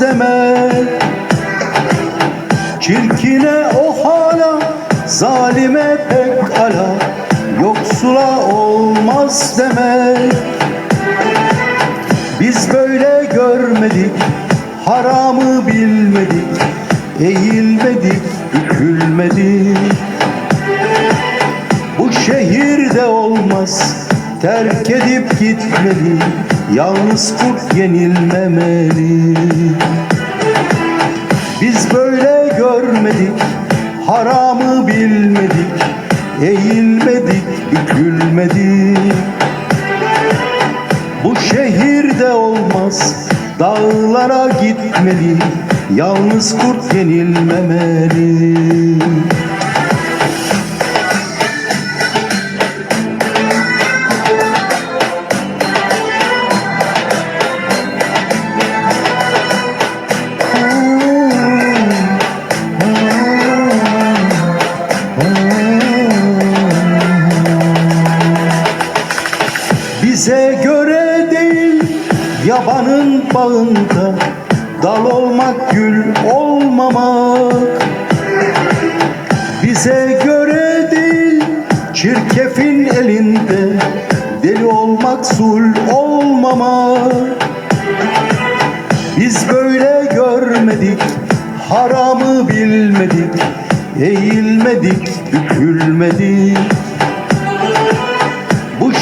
deme Çirkine o hala Zalime pek ala Yoksula olmaz deme. Biz böyle görmedik Haramı bilmedik Eğilmedik, bükülmedik. Bu şehirde olmaz Terk edip gitmeli Yalnız kurt yenilmemeli. Biz böyle görmedik Haramı bilmedik Eğilmedik, bükülmedik. Bu şehirde olmaz Dağlara gitmeli Yalnız kurt yenilmemeli Bize göre değil yabanın bağında Dal olmak gül olmamak. Bize göre değil çirkefin elinde Deli olmak sul olmamak. Biz böyle görmedik haramı bilmedik Eğilmedik bükülmedik